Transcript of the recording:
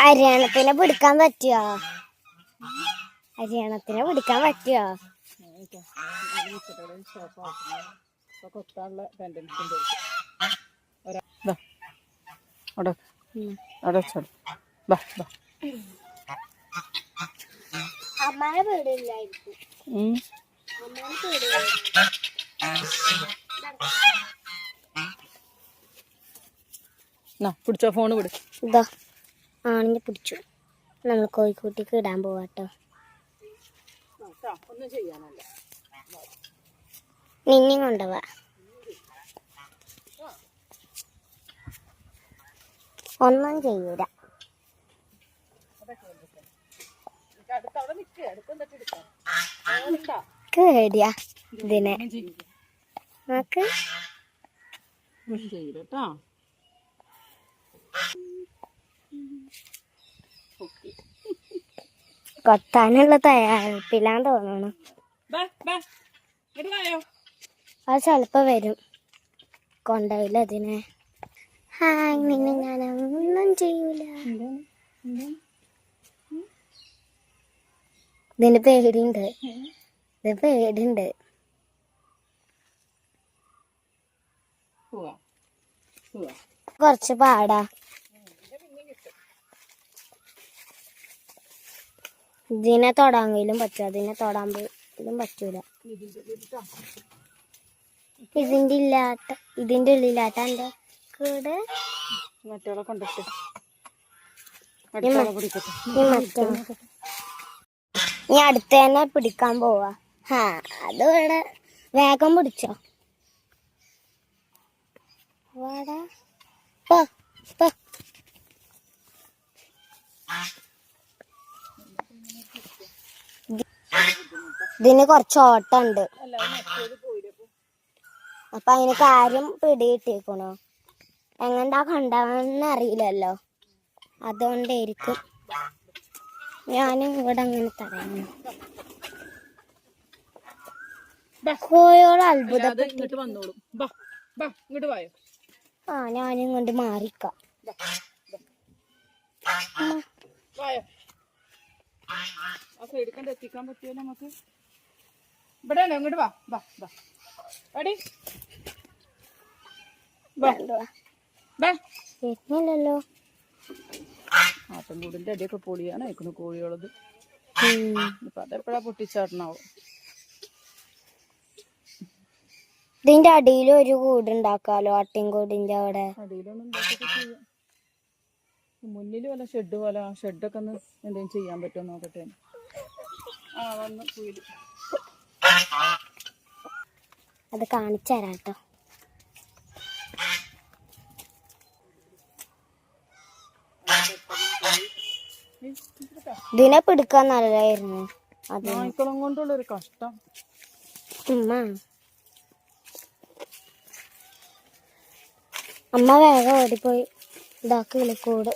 അരിയണത്തിനെ പിടിക്കാൻ പറ്റുമോ അരിയണത്തിനെ പിടിക്കാൻ പറ്റുമോ അവിടെ ബാ ബാ പിടിച്ചോ ഫോണ് ഇതാ. ആണിനെ പിടിച്ചു. നമ്മൾ കോഴിക്കൂട്ടിക്ക് ഇടാൻ പോവാട്ടോ നിന്നെ കൊണ്ടുപോവാ ഒന്നും ചെയ്യൂല. കേടിയാ ഇതിനെ. നോക്ക് കേട്ടോ കൊത്താനുള്ള തയ്യാറെടുപ്പില്ലാൻ തോന്നണം. അത് ചിലപ്പോ വരും. കൊണ്ടുപോയില്ല അതിനെ. ഹായ് നിന്നെ ഞാൻ ഒന്നും ചെയ്യൂല ഇതിന് പേടിയുണ്ട്. ഇത് പേടിണ്ട് കുറച്ച് പാടാ. ഇതിനെ തൊടാങ്കിലും പറ്റും. അതിനെ തൊടാൻ പോലും പറ്റൂല. ഇതിന്റെ ഇല്ലാത്ത ഇതിന്റെ ഉള്ളിലാട്ട എന്റെ കൂടെ? മറ്റോളെ കൊണ്ടിട്ട്. മറ്റോളെ പിടിക്കട്ടെ നീ അടുത്ത് തന്നെ പിടിക്കാൻ പോവാ. ഹാ അത് ഇവിടെ വേഗം പിടിച്ചോ. വാടാ. പോ പോ. ഇതിന് കുറച്ച് ഓട്ടമുണ്ട്. അപ്പൊ അതിന് കാര്യം പിടികിട്ടിക്കണോ എങ്ങണ്ടാ കണ്ടാന്ന് അറിയില്ലല്ലോ. അതുകൊണ്ടായിരിക്കും ഞാനും ഇവിടെ അങ്ങനെ തടയുന്നു കോയോളം അത്ഭുതം അത് ഇങ്ങോട്ട് വന്നോളും. ബാ ബാ ഇങ്ങോട്ട് വായോ. ആ ഞാനും കൊണ്ട് മാറിക്കാം. ആ സൈഡിൽ കണ്ട് എത്തിക്കാൻ പറ്റിയോ നമുക്ക്. ഇവിടെയാണോ ഇങ്ങോട്ട് വാ വാ വാ. എടി ആട്ടൻകൂടിന്റെ അടിയൊക്കെ പൊളിയാണ് അയക്കുന്നു കോഴികളത്. ഇപ്പൊ അതെപ്പോഴാ പൊട്ടിച്ചാടണാവും ഇതിന്റെ അടിയിൽ ഒരു കൂടുണ്ടാക്കാലോ ആട്ടിൻകൂടിന്റെ അവിടെ. മുന്നിൽ വല്ല ഷെഡ് പോലെ ആ ഷെഡൊക്കെ ഒന്ന് എന്തെങ്കിലും ചെയ്യാൻ പറ്റുമോ നോക്കട്ടെ. ആ വന്ന് കുയിൽ. അത് കാണിച്ചു തരാം കേട്ടോ. ഇതിനെ പിടിക്കാൻ നല്ലതായിരുന്നു. നായ്ക്കളും കൊണ്ടുള്ള ഒരു കഷ്ടം. അമ്മ വേഗം ഓടിപ്പോയി. ഇതാക്കി കൂട്